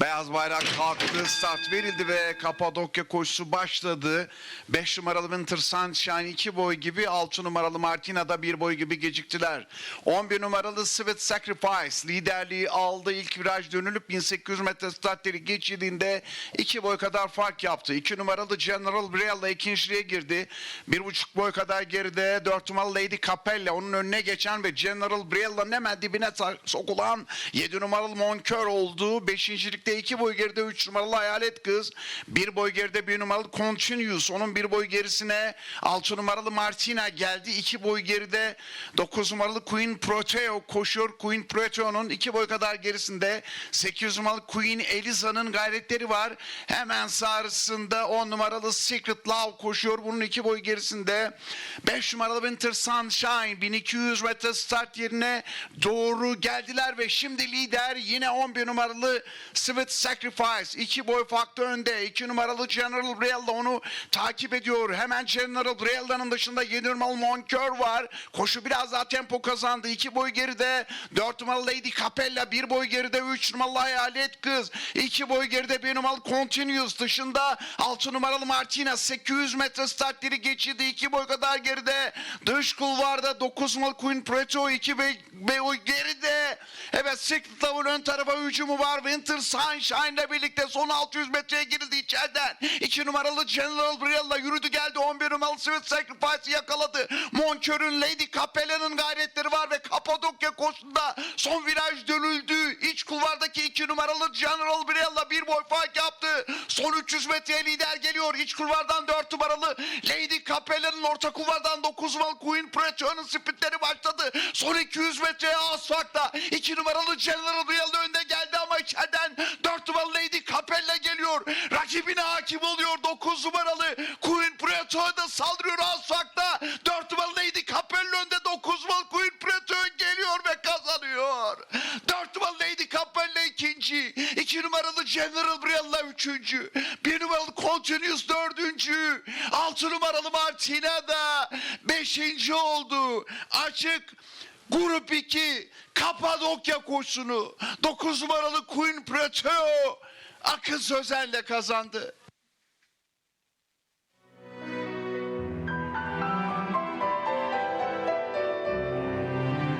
Beyaz bayrak kalktı, start verildi ve Kapadokya koşusu başladı. 5 numaralı Winter Sunshine 2 boy gibi, 6 numaralı Martina'da 1 boy gibi geciktiler. 11 numaralı Sweet Sacrifice liderliği aldı. İlk viraj dönülüp 1800 metre startleri geçirdiğinde 2 boy kadar fark yaptı. 2 numaralı General Briella ikinciliğe girdi. 1,5 boy kadar geride 4 numaralı Lady Capella onun önüne geçen ve General Briella'nın hemen dibine sokulan 7 numaralı Moncur oldu. 5. 2 boy geride 3 numaralı Hayalet Kız. 1 boy geride 1 numaralı Continuous. Onun 1 boy gerisine 6 numaralı Martina geldi. 2 boy geride 9 numaralı Queen Proteo koşuyor. Queen Proteo'nun 2 boy kadar gerisinde 8 numaralı Queen Eliza'nın gayretleri var. Hemen sağrısında 10 numaralı Secret Love koşuyor. Bunun 2 boy gerisinde 5 numaralı Winter Sunshine 1200 metre start yerine doğru geldiler ve şimdi lider yine 11 numaralı Sweet Sacrifice. 2 boy farklı önde. 2 numaralı General Briella onu takip ediyor. Hemen General Briella'nın dışında 7 numaralı Moncur var. Koşu biraz daha tempo kazandı. 2 boy geride 4 numaralı Lady Capella. 1 boy geride 3 numaralı Hayalet Kız. 2 boy geride 1 numaralı Continuous. Dışında 6 numaralı Martina. 800 metre startleri geçirdi. 2 boy kadar geride. Dış kulvarda 9 numaralı Queen Preto. 2 boy boy geride. Evet Love'ın ön tarafa hücumu var. Winter Sunshine ile birlikte son 600 metreye girildi içeriden. 2 numaralı General Briella yürüdü geldi. 11 numaralı Sweet Sacrifice'ı yakaladı. Moncur'un Lady Capella'nın gayretleri Kapadokya koşusunda son viraj dönüldü. İç kulvardaki 2 numaralı General Briella bir boy fark yaptı. Son 300 metreye lider geliyor. İç kulvardan 4 numaralı Lady Capella'nın orta kulvardan 9 numaralı Queen Preto'nun sprintleri başladı. Son 200 metreye az farkla 2 numaralı General Briella önde geldi ama içeriden 4 numaralı Lady Capella geliyor. Rakibine hakim oluyor. 9 numaralı Queen Preto da saldırıyor az ikinci. 2 numaralı General Briella üçüncü. 1 numaralı Continuous dördüncü. 6 numaralı Martina da beşinci oldu. Açık Grup 2 Kapadokya koşusunu 9 numaralı Queen Preteo Akın Sözen'le kazandı.